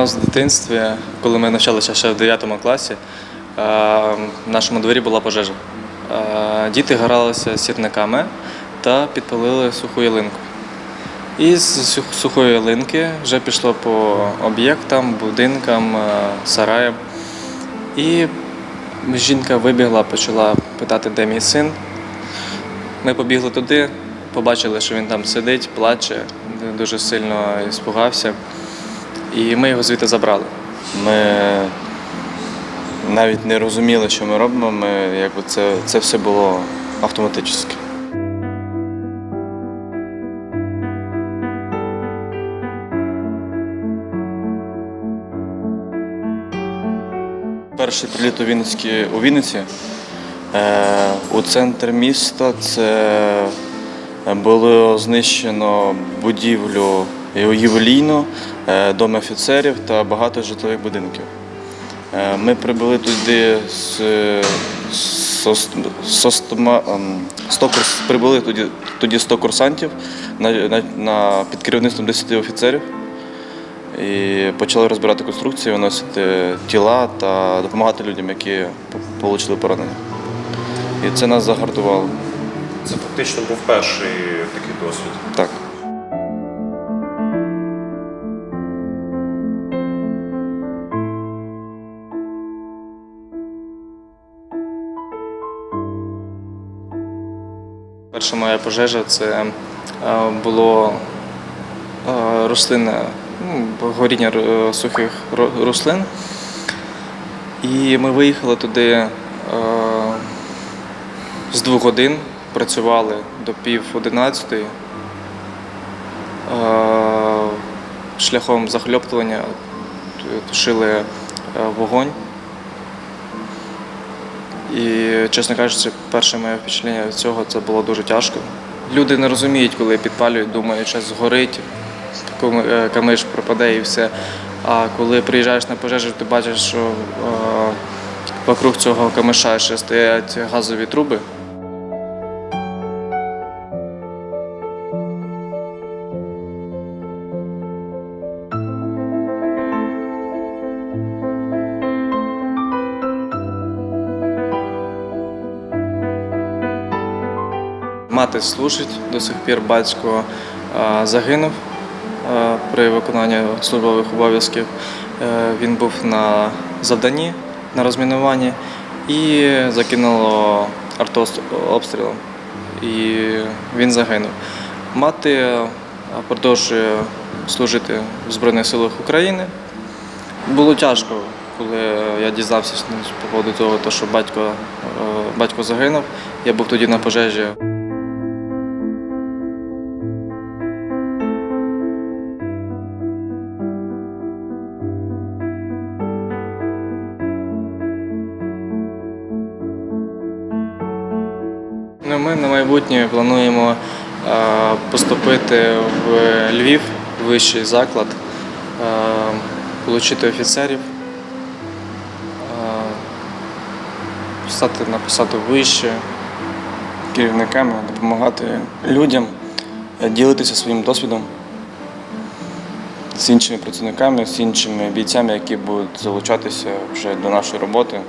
нас в дитинстві, коли ми навчалися ще в 9 класі, е, в нашому дворі була пожежа. Е, Діти гралися сірниками та підпалили суху ялинку. І з сухої ялинки вже пішло по об'єктам, будинкам, е, сараям. І жінка вибігла, почала питати, де мій син. Ми побігли туди, побачили, що він там сидить, плаче, дуже сильно іспугався. І ми його звідти забрали. Ми навіть не розуміли, що ми робимо. Ми, якби це, це все було автоматично. Перший приліт у Вінницькі у Вінниці е, у центр міста це було знищено будівлю ювелійну, е, дом офіцерів та багато житлових будинків. Е, Ми прибули туди з, ем, 100 прибули тоді, тоді 100 курсантів на, на, на, під керівництвом 10 офіцерів і почали розбирати конструкції, виносити тіла та допомагати людям, які отримали поранення. І це нас загартувало. Це фактично був перший такий досвід. Так. Перша моя пожежа це е, було е, рослинне, ну, горіння е, сухих рослин. І ми виїхали туди з двох годин, працювали до пів одинадцятої. Шляхом захльоптування тушили вогонь. І, чесно кажучи, перше моє впечатлення від цього це було дуже тяжко. Люди не розуміють, коли підпалюють, думають, що згорить, е, камиш пропаде і все. А коли приїжджаєш на пожежу, ти бачиш, що е, вокруг цього камиша ще стоять газові труби. Мати служить до сих пір, батько е, загинув е, при виконанні службових обов'язків. Е, Він був на завданні на розмінуванні і закинуло артобстрілом. І він загинув. Мати продовжує служити в Збройних силах України. Було тяжко, коли я дізнався з поводу того, що батько, батько загинув. Я був тоді на пожежі. Ми на майбутнє плануємо е, поступити в Львів, вищий заклад, е, отримати офіцерів, е, стати на посаду вище. Керівниками допомагати людям, ділитися своїм досвідом з іншими працівниками, з іншими бійцями, які будуть залучатися вже до нашої роботи.